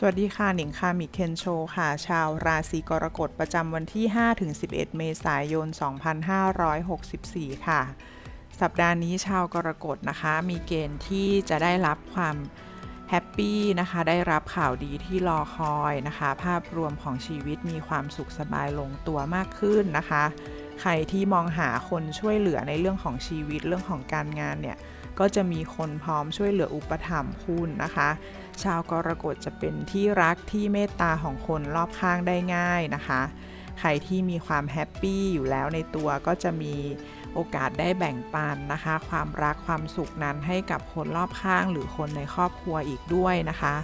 สวัสดีค่ะหนิงคามิเคนโชค่ะ ชาวราศีกรกฎประจำวันที่ 5-11 เมษายน 2564 ค่ะ สัปดาห์นี้ชาวกรกฎนะคะ มีเกณฑ์ที่จะได้รับความแฮปปี้นะคะ ได้รับข่าวดีที่รอคอยนะคะ ภาพรวมของชีวิตมีความสุขสบายลงตัวมากขึ้นนะคะ ใครที่มองหาคนช่วยเหลือในเรื่องของชีวิตเรื่องของการงานเนี่ยก็จะมีคนพร้อมช่วยเหลืออุปถัมภ์คุณนะคะ ชาวกรกฎจะเป็นที่รักที่เมตตาของคนรอบข้างได้ง่ายนะคะ ใครที่มีความแฮปปี้อยู่แล้วในตัวก็จะมีโอกาสได้แบ่งปันนะคะ ความรักความสุขนั้นให้กับคนรอบข้างหรือคนในครอบครัวอีกด้วยนะคะ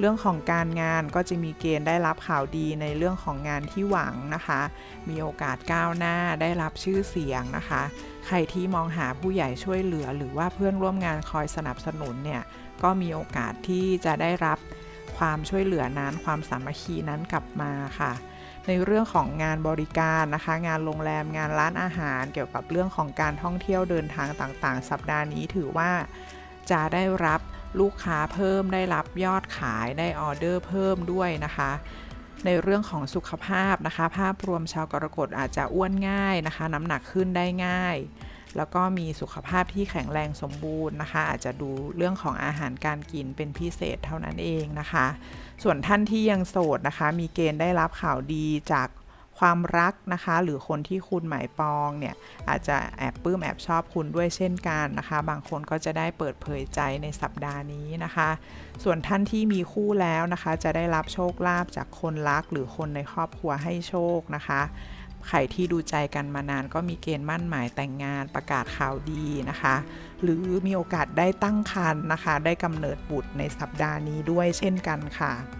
เรื่องของการงานก็จะมีเกณฑ์ได้รับข่าวดีในเรื่องของงานที่หวังนะคะ มีโอกาสก้าวหน้าได้รับชื่อเสียงนะคะ ใครที่มองหาผู้ใหญ่ช่วยเหลือ หรือว่าเพื่อนร่วมงานคอยสนับสนุนเนี่ยก็มีโอกาสที่จะได้รับความช่วยเหลือนั้นความสามัคคีนั้นกลับมาค่ะ ในเรื่องของงานบริการนะคะ งานโรงแรมงานร้านอาหาร เกี่ยวกับเรื่องของการท่องเที่ยวเดินทางต่างๆ สัปดาห์นี้ถือว่าจะได้รับ ลูกค้าเพิ่มได้รับยอดขายได้ออเดอร์เพิ่มด้วยนะคะ ในเรื่องของสุขภาพนะคะ ภาพรวมชาวกรกฎอาจจะอ้วนง่ายนะคะ น้ำหนักขึ้นได้ง่าย แล้วก็มีสุขภาพที่แข็งแรงสมบูรณ์นะคะ อาจจะดูเรื่องของอาหารการกินเป็นพิเศษเท่านั้นเองนะคะ ส่วนท่านที่ยังโสดนะคะ มีเกณฑ์ได้รับข่าวดีจาก ความรักนะคะ หรือคนที่คุณหมายปองเนี่ยอาจจะแอบปลื้มแอบชอบคุณด้วยเช่นกันนะคะ บางคนก็จะได้เปิดเผยใจในสัปดาห์นี้นะคะ ส่วนท่านที่มีคู่แล้วนะคะ จะได้รับโชคลาภจากคนรัก หรือคนในครอบครัวให้โชคนะคะใครที่ดูใจกันมานานก็มีเกณฑ์มั่นหมายแต่งงานประกาศข่าวดีนะคะ หรือมีโอกาสได้ตั้งครรภ์นะคะ ได้กำเนิดบุตรในสัปดาห์นี้ด้วยเช่นกันค่ะ